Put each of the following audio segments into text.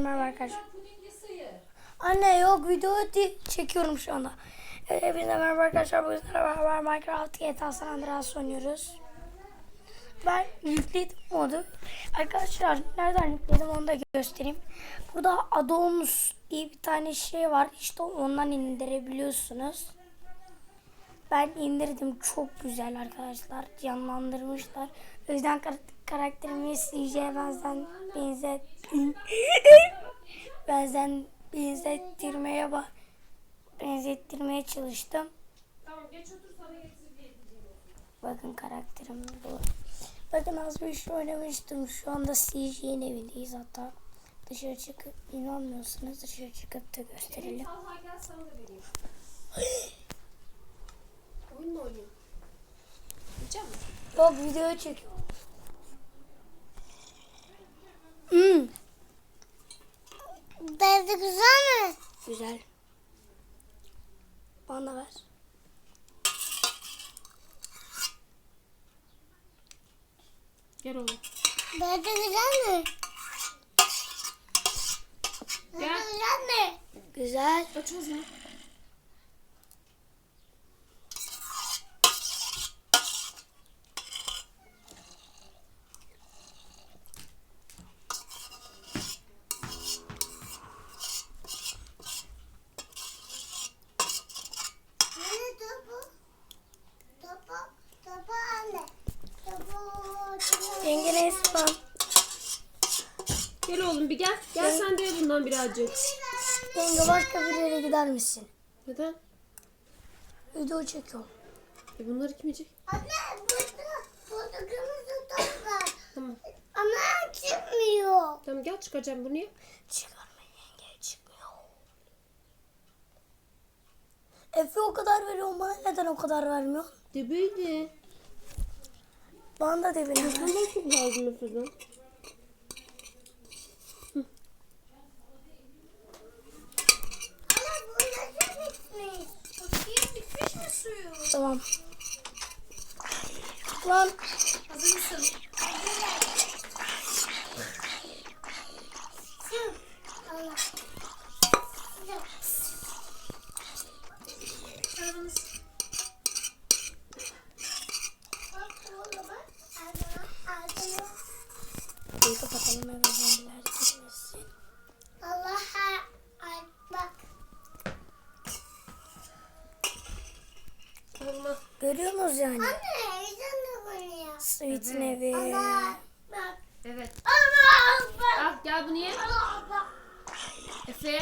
Merhaba arkadaşlar. Anne yok video çekiyorum şu anda. Hepinize merhaba arkadaşlar. Bugün beraber Minecraft GTA San Andreas oynuyoruz. Ben yükledim modu. Arkadaşlar nereden yükledim onu da göstereyim. Burada Adomus diye bir tane şey var. İşte ondan indirebiliyorsunuz. Ben indirdim. Çok güzel arkadaşlar. Canlandırmışlar. O yüzden kar- karakterimi CJ'ye benzen benzet benzen benzettirmeye ba- benzettirmeye çalıştım. Tamam geç otur sana yedireceğim. Bakın karakterim bu. Bakın az bir şey oynamıştım. Şu anda CJ'nin evindeyiz hatta. Dışarı çıkıp inanmıyorsanız dışarı çıkıp da gösterelim. Talha gel sana da vereyim. Oyun mu oynayayım? Yiyecek Yok video çekiyorum. Hmm, Tadı güzel mi? güzel. Bana ver. Gel oğlum. Tadı güzel mi? Tadı Gel. güzel mi? Güzel. Aç ağzını. Oğlum bir gel. Gel sen de ye bundan birazcık. Yenge başka bir yere gider misin? Neden? Video çekiyorum. E bunları kim yiyecek? Anne burada. Burada kırmızı top var. Tamam. Ama çıkmıyor. Tamam gel çıkacağım bunu ye. Çıkarma yenge çıkmıyor. Efe o kadar veriyor bana neden o kadar vermiyor? De böyle. Bana da de benim. Bundan çok lazım Efe'den. Anne burada su bitmiş. Bakayım bitmiş mi suyu? Tamam. Lan Hazır mısın? Allah. Kırmızı. Bak oğlum bak. Ağzına, ağzına. bir kapatalım eve zombiler girmesin. Allah'a ay bak. Olma. Görüyorsunuz yani. Anne heyecan da bunu ya. Sweet'in evi. Allah bak. Evet. Allah bak. Al gel bunu ye. Allah bak. Efe.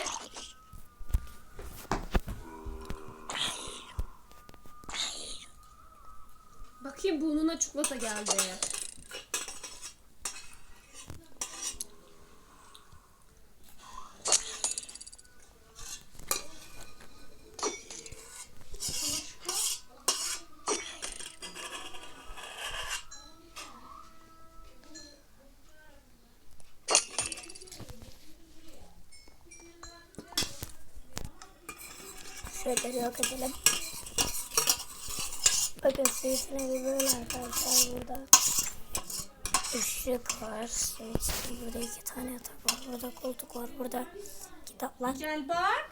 Bakayım burnuna çikolata geldi. Şöyle yok edelim. Bakın evi böyle arkadaşlar burada. Işık var. Sweet'in burada iki tane yatak var. Burada koltuk var. Burada kitaplar. Gel bak.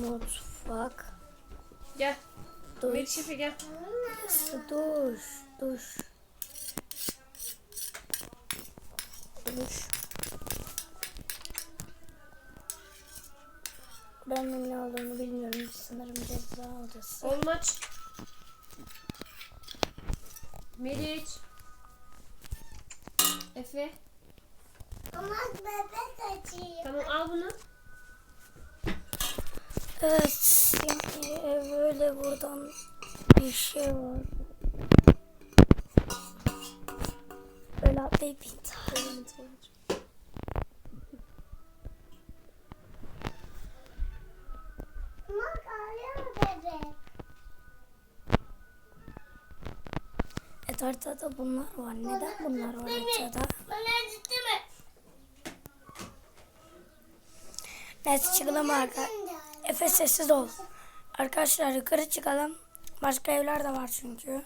Mutfak. Gel. Duş. Meriç Efe gel. Duş. Duş. Duş. Ben ne olduğunu bilmiyorum. Sanırım ceza odası. Oğlum aç. Meriç. Efe. Ama bebek açıyor. Tamam al bunu. Evet. Yani böyle buradan bir şey var. Böyle atlayıp intihar. Haritada bunlar var. Neden bunlar var haritada? Neyse çıkalım arka. Efe sessiz ol. Arkadaşlar yukarı çıkalım. Başka evler de var çünkü.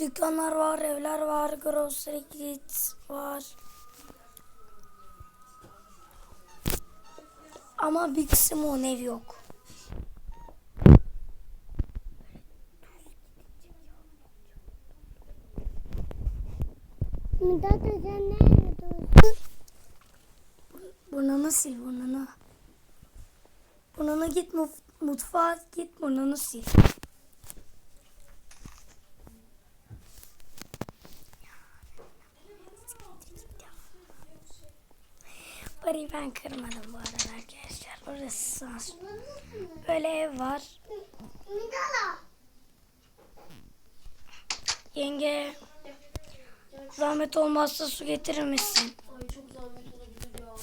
Dükkanlar var, evler var, grocery kit var. Ama Big Simon ev yok. Mithat Hoca nerede dursun? Burnunu sil burnunu. Burnunu git mutfağa git burnunu sil. Bari ben kırmadım bu arada arkadaşlar. Orası sansür. Böyle ev var. Yenge zahmet olmazsa su getirir misin? Ay çok zahmet olabilir ya.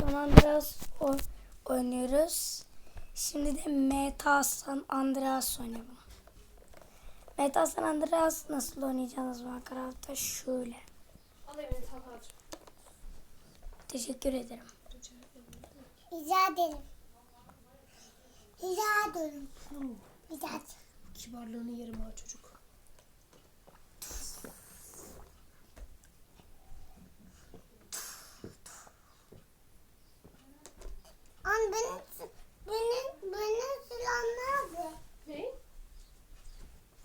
San Andreas o- oynuyoruz. Şimdi de Meta San Andreas oynayalım. Meta San Andreas nasıl oynayacağınız Minecraft'ta şöyle. Al evini Talha'cığım. Teşekkür ederim. Rica ederim. Rica ederim. Rica ederim. Kibarlığını yerim ha çocuk. An benim, benim, benim silah nerede? Ne?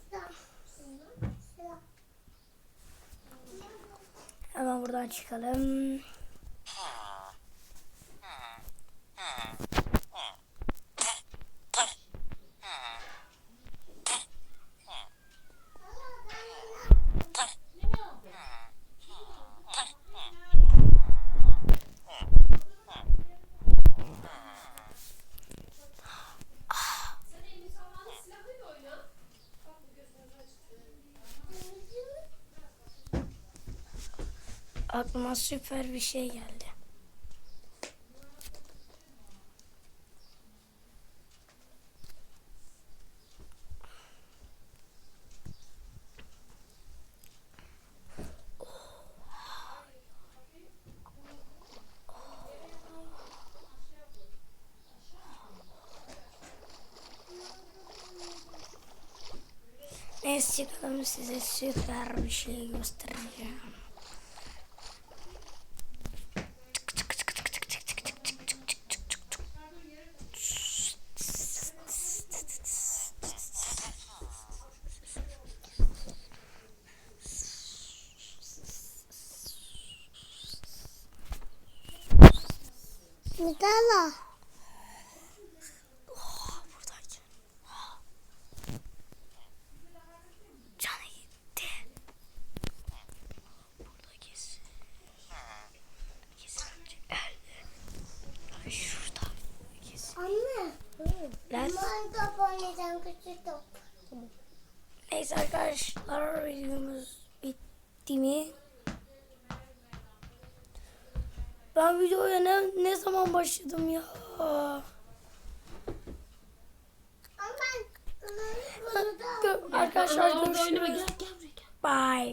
Silah. Silah. Hemen buradan çıkalım. Aklıma süper bir şey geldi. Neyse çıkalım size süper bir şey göstereceğim. Mithat'a. Buradan Canı gitti. Burada kesin. Kesin öldü. Ay şurada. Kesin. Anne. Ben top oynayacağım küçük top. Neyse arkadaşlar videomuz bitti mi? Ben videoya ne, ne zaman başladım ya? Arkadaşlar görüşürüz. oynama, gel gel buraya gel. Bye.